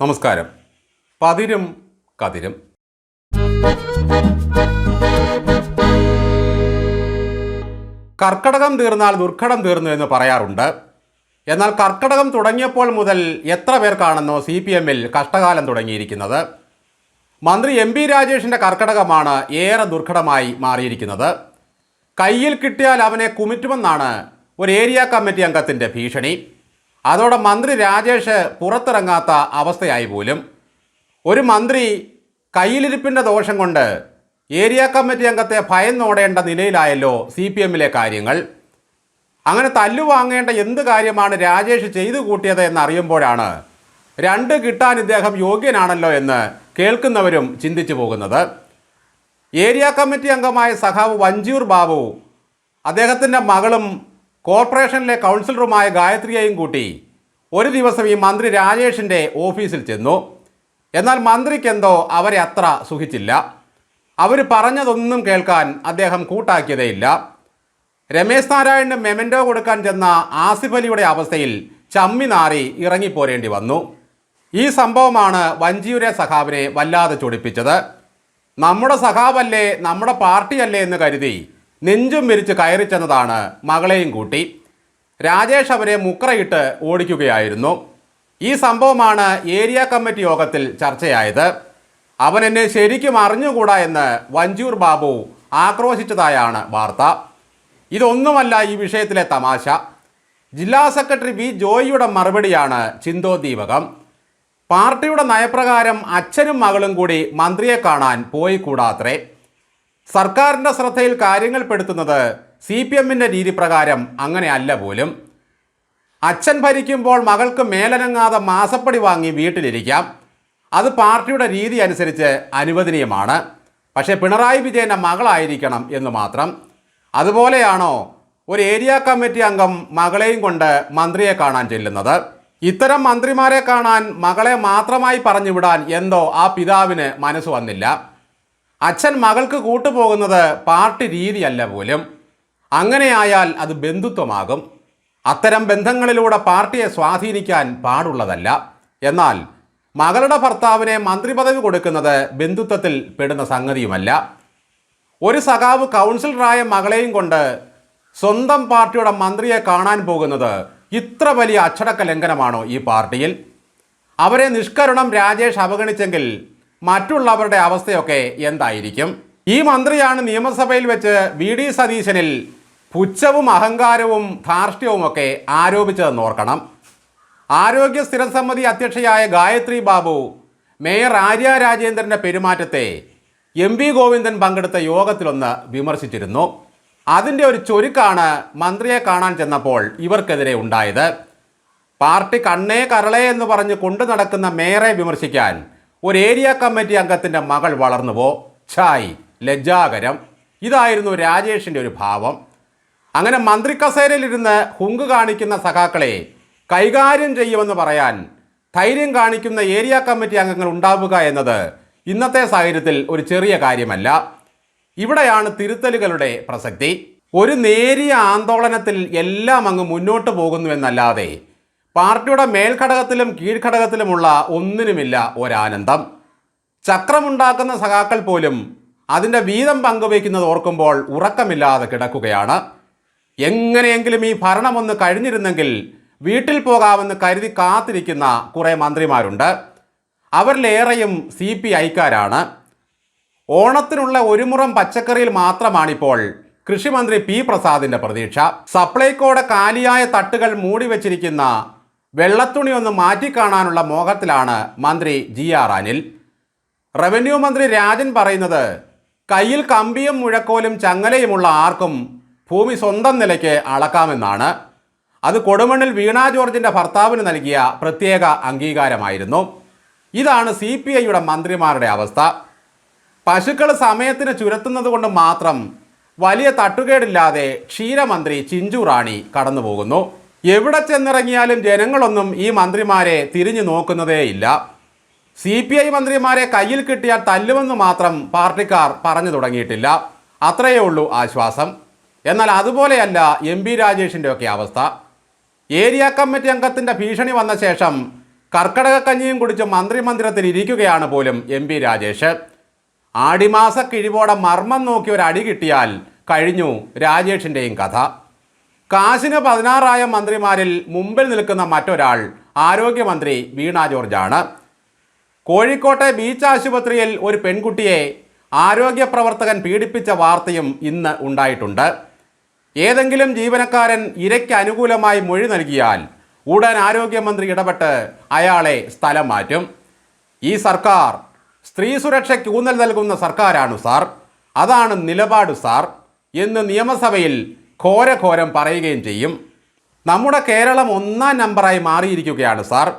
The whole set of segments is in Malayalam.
നമസ്കാരം. പതിരും കതിരും. കർക്കടകം തീർന്നാൽ ദുർഘടം തീർന്നു എന്ന് പറയാറുണ്ട്. എന്നാൽ കർക്കടകം തുടങ്ങിയപ്പോൾ മുതൽ എത്ര പേർക്കാണെന്നോ സി പി എമ്മിൽ കഷ്ടകാലം തുടങ്ങിയിരിക്കുന്നത്. മന്ത്രി എം പി രാജേഷിന്റെ കർക്കടകമാണ് ഏറെ ദുർഘടമായി മാറിയിരിക്കുന്നത്. കയ്യിൽ കിട്ടിയാൽ അവനെ കുമിറ്റുമെന്നാണ് ഒരു ഏരിയ കമ്മിറ്റി അംഗത്തിന്റെ ഭീഷണി. അതോടെ മന്ത്രി രാജേഷ് പുറത്തിറങ്ങാത്ത അവസ്ഥയായി പോലും. ഒരു മന്ത്രി കയ്യിലിരിപ്പിന്റെ ദോഷം കൊണ്ട് ഏരിയ കമ്മിറ്റി അംഗത്തെ ഭയന്നോടേണ്ട നിലയിലായല്ലോ സി പി എമ്മിലെ കാര്യങ്ങൾ. അങ്ങനെ തല്ലുവാങ്ങേണ്ട എന്ത് കാര്യമാണ് രാജേഷ് ചെയ്തു കൂട്ടിയത് എന്നറിയുമ്പോഴാണ് രണ്ട് കിട്ടാൻ ഇദ്ദേഹം യോഗ്യനാണല്ലോ എന്ന് കേൾക്കുന്നവരും ചിന്തിച്ചു പോകുന്നത്. ഏരിയ കമ്മിറ്റി അംഗമായ സഖാവ് വഞ്ചൂർ ബാബു അദ്ദേഹത്തിന്റെ മകളും കോർപ്പറേഷനിലെ കൗൺസിലറുമായ ഗായത്രിയെയും കൂട്ടി ഒരു ദിവസം ഈ മന്ത്രി രാജേഷിന്റെ ഓഫീസിൽ ചെന്നു. എന്നാൽ മന്ത്രിക്കെന്തോ അവരെ അത്ര സുഖിച്ചില്ല. അവർ പറഞ്ഞതൊന്നും കേൾക്കാൻ അദ്ദേഹം കൂട്ടാക്കിയതേയില്ല. രമേശ് നാരായണന് മെമന്റോ കൊടുക്കാൻ ചെന്ന ആസിഫ് അലിയുടെ അവസ്ഥയിൽ ചമ്മി നാറി ഇറങ്ങിപ്പോരേണ്ടി വന്നു. ഈ സംഭവമാണ് വഞ്ചിയുടെ സഖാവിനെ വല്ലാതെ ചൊടിപ്പിച്ചത്. നമ്മുടെ സഖാവല്ലേ നമ്മുടെ പാർട്ടിയല്ലേ എന്ന് കരുതി നെഞ്ചും വിരിച്ച് കയറി ചെന്നതാണ് മകളെയും കൂട്ടി. രാജേഷ് അവരെ മുക്രയിട്ട് ഓടിക്കുകയായിരുന്നു. ഈ സംഭവമാണ് ഏരിയ കമ്മിറ്റി യോഗത്തിൽ ചർച്ചയായത്. അവൻ എന്നെ ശരിക്കും അറിഞ്ഞുകൂടാ എന്ന് വഞ്ചൂർ ബാബു ആക്രോശിച്ചതായാണ് വാർത്ത. ഇതൊന്നുമല്ല ഈ വിഷയത്തിലെ തമാശ. ജില്ലാ സെക്രട്ടറി വി ജോയിയുടെ മറുപടിയാണ് ചിന്തോദ്ദീപകം പാർട്ടിയുടെ നയപ്രകാരം അച്ഛനും മകളും കൂടി മന്ത്രിയെ കാണാൻ പോയി കൂടാത്രേ സർക്കാരിന്റെ ശ്രദ്ധയിൽ കാര്യങ്ങൾ പെടുത്തുന്നത് സി പി എമ്മിന്റെ രീതി പ്രകാരം അങ്ങനെയല്ല പോലും. അച്ഛൻ ഭരിക്കുമ്പോൾ മകൾക്ക് മേലനങ്ങാതെ മാസപ്പടി വാങ്ങി വീട്ടിലിരിക്കാം. അത് പാർട്ടിയുടെ രീതി അനുസരിച്ച് അനുവദനീയമാണ്. പക്ഷേ പിണറായി വിജയന്റെ മകളായിരിക്കണം എന്ന് മാത്രം. അതുപോലെയാണോ ഒരു ഏരിയ കമ്മിറ്റി അംഗം മകളെയും കൊണ്ട് മന്ത്രിയെ കാണാൻ ചെല്ലുന്നത്? ഇത്തരം മന്ത്രിമാരെ കാണാൻ മകളെ മാത്രമായി പറഞ്ഞുവിടാൻ എന്തോ ആ പിതാവിന് മനസ്സ് വന്നില്ല. അച്ഛൻ മകൾക്ക് കൂട്ടുപോകുന്നത് പാർട്ടി രീതിയല്ല പോലും. അങ്ങനെയായാൽ അത് ബന്ധുത്വമാകും. അത്തരം ബന്ധങ്ങളിലൂടെ പാർട്ടിയെ സ്വാധീനിക്കാൻ പാടുള്ളതല്ല. എന്നാൽ മകളുടെ ഭർത്താവിനെ മന്ത്രിപദവി കൊടുക്കുന്നത് ബന്ധുത്വത്തിൽ പെടുന്ന സംഗതിയുമല്ല. ഒരു സഖാവ് കൗൺസിലറായ മകളെയും കൊണ്ട് സ്വന്തം പാർട്ടിയുടെ മന്ത്രിയെ കാണാൻ പോകുന്നത് ഇത്ര വലിയ അച്ചടക്ക ലംഘനമാണോ ഈ പാർട്ടിയിൽ? അവരെ നിഷ്കരുണം രാജേഷ് അവഗണിച്ചെങ്കിൽ മറ്റുള്ളവരുടെ അവസ്ഥയൊക്കെ എന്തായിരിക്കും? ഈ മന്ത്രിയാണ് നിയമസഭയിൽ വെച്ച് വി ഡി സതീശനിൽ പുച്ഛവും അഹങ്കാരവും ധാർഷ്ട്യവുമൊക്കെ ആരോപിച്ചതെന്ന് ഓർക്കണം. ആരോഗ്യ സ്ഥിരസമ്മതി അധ്യക്ഷയായ ഗായത്രി ബാബു മേയർ ആര്യ രാജേന്ദ്രന്റെ പെരുമാറ്റത്തെ എം വി ഗോവിന്ദൻ പങ്കെടുത്ത യോഗത്തിലൊന്ന് വിമർശിച്ചിരുന്നു. അതിന്റെ ഒരു ചൊരുക്കാണ് മന്ത്രിയെ കാണാൻ ചെന്നപ്പോൾ ഇവർക്കെതിരെ ഉണ്ടായത്. പാർട്ടി കണ്ണേ കരളേ എന്ന് പറഞ്ഞ് കൊണ്ടു നടക്കുന്ന മേയറെ വിമർശിക്കാൻ ഒരു ഏരിയ കമ്മിറ്റി അംഗത്തിന്റെ മകൾ വളർന്നുവോ ഛായ് ലജ്ജാകരം. ഇതായിരുന്നു രാജേഷിന്റെ ഒരു ഭാവം. അങ്ങനെ മന്ത്രി കസേരയിലിരുന്ന് ഹുങ്ക് കാണിക്കുന്ന സഖാക്കളെ കൈകാര്യം ചെയ്യുമെന്ന് പറയാൻ ധൈര്യം കാണിക്കുന്ന ഏരിയ കമ്മിറ്റി അംഗങ്ങൾ ഉണ്ടാവുക എന്നത് ഇന്നത്തെ സാഹചര്യത്തിൽ ഒരു ചെറിയ കാര്യമല്ല. ഇവിടെയാണ് തിരുത്തലുകളുടെ പ്രസക്തി. ഒരു നേരിയ ആന്തോളനത്തിൽ എല്ലാം അങ്ങ് മുന്നോട്ട് പോകുന്നു എന്നല്ലാതെ പാർട്ടിയുടെ മേൽഘടകത്തിലും കീഴ്ഘടകത്തിലുമുള്ള ഒന്നിനുമില്ല ഒരാനന്ദം. ചക്രമുണ്ടാക്കുന്ന സഖാക്കൾ പോലും അതിന്റെ വീതം പങ്കുവയ്ക്കുന്നത് ഓർക്കുമ്പോൾ ഉറക്കമില്ലാതെ കിടക്കുകയാണ്. എങ്ങനെയെങ്കിലും ഈ ഭരണമൊന്ന് കഴിഞ്ഞിരുന്നെങ്കിൽ വീട്ടിൽ പോകാമെന്ന് കരുതി കാത്തിരിക്കുന്ന കുറേ മന്ത്രിമാരുണ്ട്. അവരിലേറെയും സി പി ഐക്കാരാണ്. ഓണത്തിനുള്ള ഒരുമുറം പച്ചക്കറിയിൽ മാത്രമാണിപ്പോൾ കൃഷിമന്ത്രി പി പ്രസാദിന്റെ പ്രതീക്ഷ. സപ്ലൈകോടെ കാലിയായ തട്ടുകൾ മൂടി വച്ചിരിക്കുന്ന വെള്ളത്തുണി ഒന്ന് മാറ്റിക്കാണാനുള്ള മോഹത്തിലാണ് മന്ത്രി ജി ആർ അനിൽ. റവന്യൂ മന്ത്രി രാജൻ പറയുന്നത് കയ്യിൽ കമ്പിയും മുഴക്കോലും ചങ്ങലയുമുള്ള ആർക്കും ഭൂമി സ്വന്തം നിലയ്ക്ക് അളക്കാമെന്നാണ്. അത് കൊടുമണ്ണിൽ വീണ ജോർജിന്റെ ഭർത്താവിന് നൽകിയ പ്രത്യേക അംഗീകാരമായിരുന്നു. ഇതാണ് സി പി ഐയുടെ മന്ത്രിമാരുടെ അവസ്ഥ. പശുക്കൾ സമയത്തിന് ചുരത്തുന്നത് കൊണ്ട് മാത്രം വലിയ തട്ടുകേടില്ലാതെ ക്ഷീരമന്ത്രി ചിഞ്ചു റാണി കടന്നു പോകുന്നു എവിടെ ചെന്നിറങ്ങിയാലും ജനങ്ങളൊന്നും ഈ മന്ത്രിമാരെ തിരിഞ്ഞു നോക്കുന്നതേയില്ല. സി പി ഐ മന്ത്രിമാരെ കയ്യിൽ കിട്ടിയാൽ തല്ലുമെന്ന് മാത്രം പാർട്ടിക്കാർ പറഞ്ഞു തുടങ്ങിയിട്ടില്ല. അത്രയേ ഉള്ളൂ ആശ്വാസം. എന്നാൽ അതുപോലെയല്ല എം പി രാജേഷിന്റെ ഒക്കെ അവസ്ഥ. ഏരിയ കമ്മിറ്റി അംഗത്തിന്റെ ഭീഷണി വന്ന ശേഷം കർക്കടകക്കഞ്ഞിയും കുടിച്ച് മന്ത്രിമന്ദിരത്തിൽ ഇരിക്കുകയാണ് പോലും എം പി രാജേഷ്. ആടിമാസ കിഴിവോടെ മർമ്മം നോക്കി ഒരു അടി കിട്ടിയാൽ കഴിഞ്ഞു രാജേഷിന്റെയും കഥ. കാശിന് പതിനാറായ മന്ത്രിമാരിൽ മുമ്പിൽ നിൽക്കുന്ന മറ്റൊരാൾ ആരോഗ്യമന്ത്രി വീണ ജോർജാണ്. കോഴിക്കോട്ടെ ബീച്ച് ആശുപത്രിയിൽ ഒരു പെൺകുട്ടിയെ ആരോഗ്യ പ്രവർത്തകൻ പീഡിപ്പിച്ച വാർത്തയും ഇന്ന് ഉണ്ടായിട്ടുണ്ട്. ഏതെങ്കിലും ജീവനക്കാരൻ ഇരയ്ക്ക് അനുകൂലമായി മൊഴി നൽകിയാൽ ഉടൻ ആരോഗ്യമന്ത്രി ഇടപെട്ട് അയാളെ സ്ഥലം മാറ്റും. ഈ സർക്കാർ സ്ത്രീ സുരക്ഷയ്ക്ക് ഊന്നൽ നൽകുന്ന സർക്കാരാണ് സാർ. അതാണ് നിലപാട് സാർ. എന്ന് നിയമസഭയിൽ ഘോരഘോരം പറയുകയും ചെയ്യും. നമ്മുടെ കേരളം ഒന്നാം നമ്പറായി മാറിയിരിക്കുകയാണ് സാർ.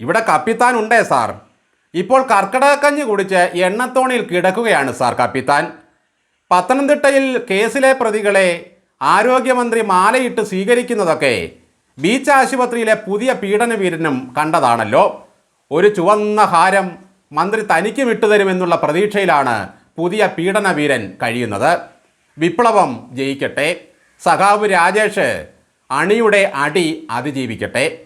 ഇവിടെ കപ്പിത്താൻ ഉണ്ടേ സാർ. ഇപ്പോൾ കർക്കിടകക്കഞ്ഞ് കുടിച്ച് എണ്ണത്തോണിയിൽ കിടക്കുകയാണ് സാർ കപ്പിത്താൻ. പത്തനംതിട്ടയിൽ കേസിലെ പ്രതികളെ ആരോഗ്യമന്ത്രി മാലയിട്ട് സ്വീകരിക്കുന്നതൊക്കെ ബീച്ച് ആശുപത്രിയിലെ പുതിയ പീഡനവീരനും കണ്ടതാണല്ലോ. ഒരു ചുവന്ന ഹാരം മന്ത്രി തനിക്കും ഇട്ടുതരുമെന്നുള്ള പ്രതീക്ഷയിലാണ് പുതിയ പീഡനവീരൻ കഴിയുന്നത്. വിപ്ലവം ജയിക്കട്ടെ. സഖാവ് രാജേഷ് അണിയുടെ അടി അതിജീവിക്കട്ടെ.